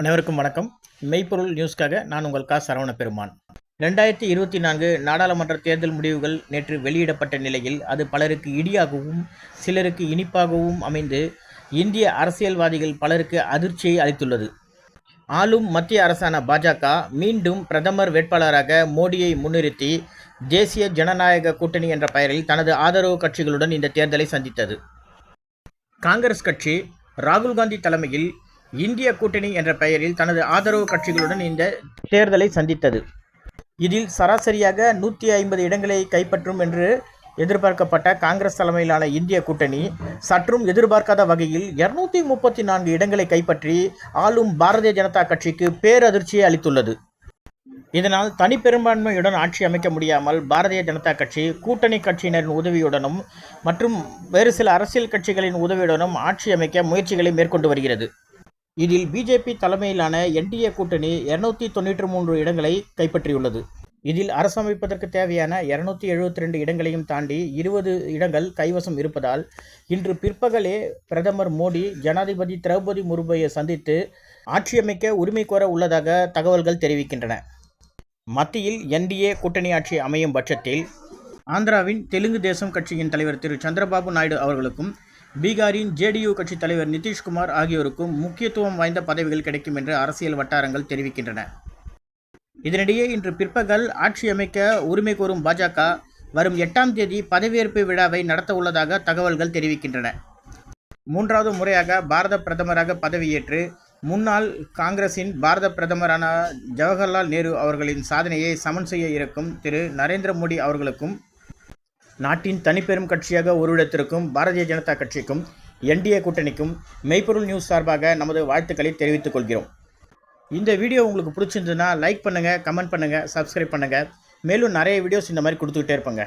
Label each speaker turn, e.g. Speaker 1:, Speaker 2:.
Speaker 1: அனைவருக்கும் வணக்கம். மெய்ப்பொருள் நியூஸ்க்காக நான் உங்கள் கா. சரவண பெருமான் ரெண்டாயிரத்தி இருபத்தி நான்கு நாடாளுமன்ற தேர்தல் முடிவுகள் நேற்று வெளியிடப்பட்ட நிலையில் அது பலருக்கு இடியாகவும் சிலருக்கு இனிப்பாகவும் அமைந்து இந்திய அரசியல்வாதிகள் பலருக்கு அதிர்ச்சியை அளித்துள்ளது. ஆளும் மத்திய அரசான பாஜக மீண்டும் பிரதமர் வேட்பாளராக மோடியை முன்னிறுத்தி தேசிய ஜனநாயக கூட்டணி என்ற பெயரில் தனது ஆதரவு கட்சிகளுடன் இந்த தேர்தலை சந்தித்தது. காங்கிரஸ் கட்சி ராகுல் காந்தி தலைமையில் இந்திய கூட்டணி என்ற பெயரில் தனது ஆதரவு கட்சிகளுடன் இந்த தேர்தலை சந்தித்தது. இதில் சராசரியாக நூற்றி ஐம்பது இடங்களை கைப்பற்றும் என்று எதிர்பார்க்கப்பட்ட காங்கிரஸ் தலைமையிலான இந்திய கூட்டணி சற்றும் எதிர்பார்க்காத வகையில் இருநூத்தி முப்பத்தி நான்கு இடங்களை கைப்பற்றி ஆளும் பாரதிய ஜனதா கட்சிக்கு பேரதிர்ச்சியை அளித்துள்ளது. இதனால் தனிப்பெரும்பான்மையுடன் ஆட்சி அமைக்க முடியாமல் பாரதிய ஜனதா கட்சி கூட்டணி கட்சியினரின் உதவியுடனும் மற்றும் வேறு சில அரசியல் கட்சிகளின் உதவியுடனும் ஆட்சி அமைக்க முயற்சிகளை மேற்கொண்டு வருகிறது. இதில் பிஜேபி தலைமையிலான என்டிஏ கூட்டணி இருநூத்தி தொன்னூற்றி மூன்று இடங்களை கைப்பற்றியுள்ளது. இதில் அரசமைப்பதற்கு தேவையான இருநூத்தி எழுபத்தி ரெண்டு இடங்களையும் தாண்டி இருபது இடங்கள் கைவசம் இருப்பதால் இன்று பிற்பகலே பிரதமர் மோடி ஜனாதிபதி திரௌபதி முர்மையை சந்தித்து ஆட்சியமைக்க உரிமை கோர உள்ளதாக தகவல்கள் தெரிவிக்கின்றன. மத்தியில் என்டிஏ கூட்டணி ஆட்சி அமையும் பட்சத்தில் ஆந்திராவின் தெலுங்கு தேசம் கட்சியின் தலைவர் திரு. சந்திரபாபு நாயுடு அவர்களுக்கும் பீகாரின் ஜேடியு கட்சி தலைவர் நிதிஷ்குமார் ஆகியோருக்கும் முக்கியத்துவம் வாய்ந்த பதவிகள் கிடைக்கும் என்று அரசியல் வட்டாரங்கள் தெரிவிக்கின்றன. இதனிடையே இன்று பிற்பகல் ஆட்சி அமைக்க உரிமை கோரும் பாஜக வரும் எட்டாம் தேதி பதவியேற்பு விழாவை நடத்த உள்ளதாக தகவல்கள் தெரிவிக்கின்றன. மூன்றாவது முறையாக பாரத பிரதமராக பதவியேற்று முன்னாள் காங்கிரசின் பாரத பிரதமரான ஜவஹர்லால் நேரு அவர்களின் சாதனையை சமன் செய்ய இருக்கும் திரு நரேந்திர மோடி அவர்களுக்கும் நாட்டின் தனிப்பெரும் கட்சியாக உருவெடுத்திருக்கும் பாரதிய ஜனதா கட்சிக்கும் என்டிஏ கூட்டணிக்கும் மெய்ப்பொருள் நியூஸ் சார்பாக நமது வாழ்த்துக்களை தெரிவித்துக் கொள்கிறோம். இந்த வீடியோ உங்களுக்கு பிடிச்சிருந்ததுன்னா லைக் பண்ணுங்கள் கமெண்ட் பண்ணுங்கள் சப்ஸ்கிரைப் பண்ணுங்கள் மேலும் நிறைய வீடியோஸ் இந்த மாதிரி கொடுத்துக்கிட்டே இருப்பேங்க.